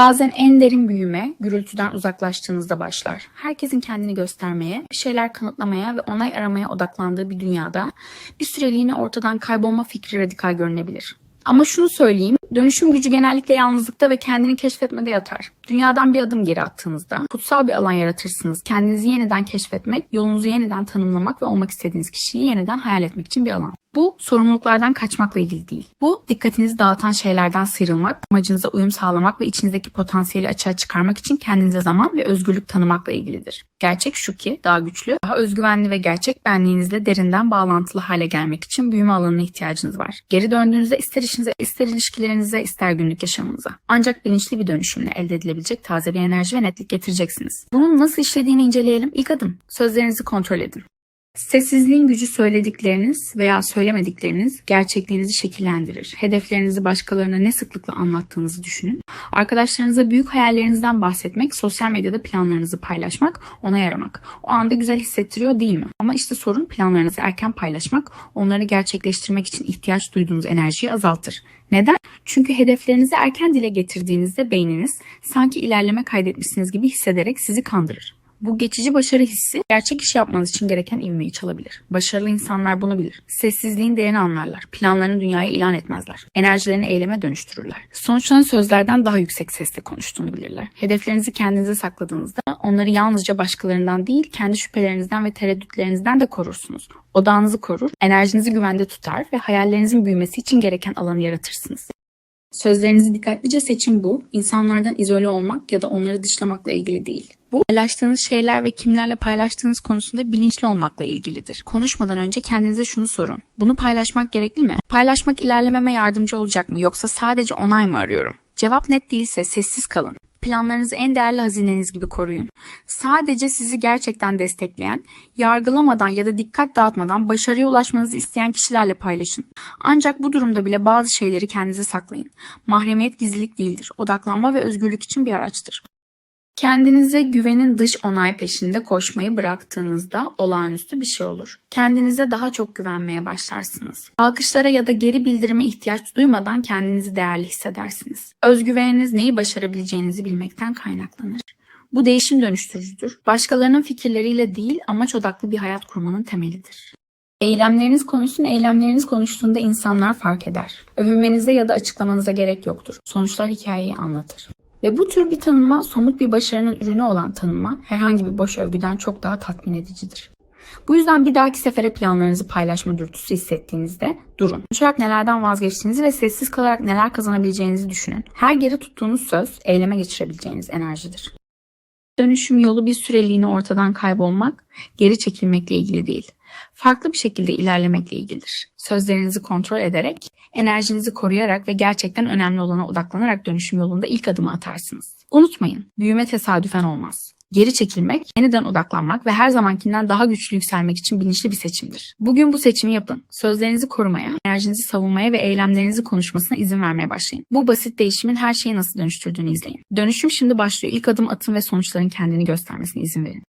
Bazen en derin büyüme gürültüden uzaklaştığınızda başlar. Herkesin kendini göstermeye, şeyler kanıtlamaya ve onay aramaya odaklandığı bir dünyada bir süreliğine ortadan kaybolma fikri radikal görünebilir. Ama şunu söyleyeyim, dönüşüm gücü genellikle yalnızlıkta ve kendini keşfetmede yatar. Dünyadan bir adım geri attığınızda kutsal bir alan yaratırsınız. Kendinizi yeniden keşfetmek, yolunuzu yeniden tanımlamak ve olmak istediğiniz kişiyi yeniden hayal etmek için bir alan. Bu sorumluluklardan kaçmakla ilgili değil. Bu dikkatinizi dağıtan şeylerden sıyrılmak, amacınıza uyum sağlamak ve içinizdeki potansiyeli açığa çıkarmak için kendinize zaman ve özgürlük tanımakla ilgilidir. Gerçek şu ki daha güçlü, daha özgüvenli ve gerçek benliğinizle derinden bağlantılı hale gelmek için büyüme alanına ihtiyacınız var. Geri döndüğünüzde ister işinize, ister ilişkilerinize, ister günlük yaşamınıza. Ancak bilinçli bir dönüşümle elde edilebilecek taze bir enerji ve netlik getireceksiniz. Bunun nasıl işlediğini inceleyelim. İlk adım, sözlerinizi kontrol edin. Sessizliğin gücü söyledikleriniz veya söylemedikleriniz gerçekliğinizi şekillendirir. Hedeflerinizi başkalarına ne sıklıkla anlattığınızı düşünün. Arkadaşlarınıza büyük hayallerinizden bahsetmek, sosyal medyada planlarınızı paylaşmak, ona yaramak. O anda güzel hissettiriyor değil mi? Ama işte sorun planlarınızı erken paylaşmak, onları gerçekleştirmek için ihtiyaç duyduğunuz enerjiyi azaltır. Neden? Çünkü hedeflerinizi erken dile getirdiğinizde beyniniz sanki ilerleme kaydetmişsiniz gibi hissederek sizi kandırır. Bu geçici başarı hissi gerçek iş yapmanız için gereken ivmeyi çalabilir. Başarılı insanlar bunu bilir. Sessizliğin değerini anlarlar. Planlarını dünyaya ilan etmezler. Enerjilerini eyleme dönüştürürler. Sonuçların sözlerden daha yüksek sesle konuştuğunu bilirler. Hedeflerinizi kendinize sakladığınızda onları yalnızca başkalarından değil kendi şüphelerinizden ve tereddütlerinizden de korursunuz. Odağınızı korur, enerjinizi güvende tutar ve hayallerinizin büyümesi için gereken alanı yaratırsınız. Sözlerinizi dikkatlice seçin bu, insanlardan izole olmak ya da onları dışlamakla ilgili değil. Bu paylaştığınız şeyler ve kimlerle paylaştığınız konusunda bilinçli olmakla ilgilidir. Konuşmadan önce kendinize şunu sorun. Bunu paylaşmak gerekli mi? Paylaşmak ilerlememe yardımcı olacak mı yoksa sadece onay mı arıyorum? Cevap net değilse sessiz kalın. Planlarınızı en değerli hazineniz gibi koruyun. Sadece sizi gerçekten destekleyen, yargılamadan ya da dikkat dağıtmadan başarıya ulaşmanızı isteyen kişilerle paylaşın. Ancak bu durumda bile bazı şeyleri kendinize saklayın. Mahremiyet gizlilik değildir. Odaklanma ve özgürlük için bir araçtır. Kendinize güvenin dış onay peşinde koşmayı bıraktığınızda olağanüstü bir şey olur. Kendinize daha çok güvenmeye başlarsınız. Alkışlara ya da geri bildirime ihtiyaç duymadan kendinizi değerli hissedersiniz. Özgüveniniz neyi başarabileceğinizi bilmekten kaynaklanır. Bu değişim dönüştürücüdür. Başkalarının fikirleriyle değil amaç odaklı bir hayat kurmanın temelidir. Eylemleriniz konuşsun, eylemleriniz konuştuğunda insanlar fark eder. Övünmenize ya da açıklamanıza gerek yoktur. Sonuçlar hikayeyi anlatır. Ve bu tür bir tanınma somut bir başarının ürünü olan tanınma herhangi bir boş övgüden çok daha tatmin edicidir. Bu yüzden bir dahaki sefere planlarınızı paylaşma dürtüsü hissettiğinizde durun. Konuşarak nelerden vazgeçtiğinizi ve sessiz kalarak neler kazanabileceğinizi düşünün. Her geri tuttuğunuz söz eyleme geçirebileceğiniz enerjidir. Dönüşüm yolu bir süreliğine ortadan kaybolmak, geri çekilmekle ilgili değil. Farklı bir şekilde ilerlemekle ilgilidir. Sözlerinizi kontrol ederek, enerjinizi koruyarak ve gerçekten önemli olana odaklanarak dönüşüm yolunda ilk adımı atarsınız. Unutmayın, büyüme tesadüfen olmaz. Geri çekilmek, yeniden odaklanmak ve her zamankinden daha güçlü yükselmek için bilinçli bir seçimdir. Bugün bu seçimi yapın. Sözlerinizi korumaya, enerjinizi savunmaya ve eylemlerinizi konuşmasına izin vermeye başlayın. Bu basit değişimin her şeyi nasıl dönüştürdüğünü izleyin. Dönüşüm şimdi başlıyor. İlk adım atın ve sonuçların kendini göstermesine izin verin.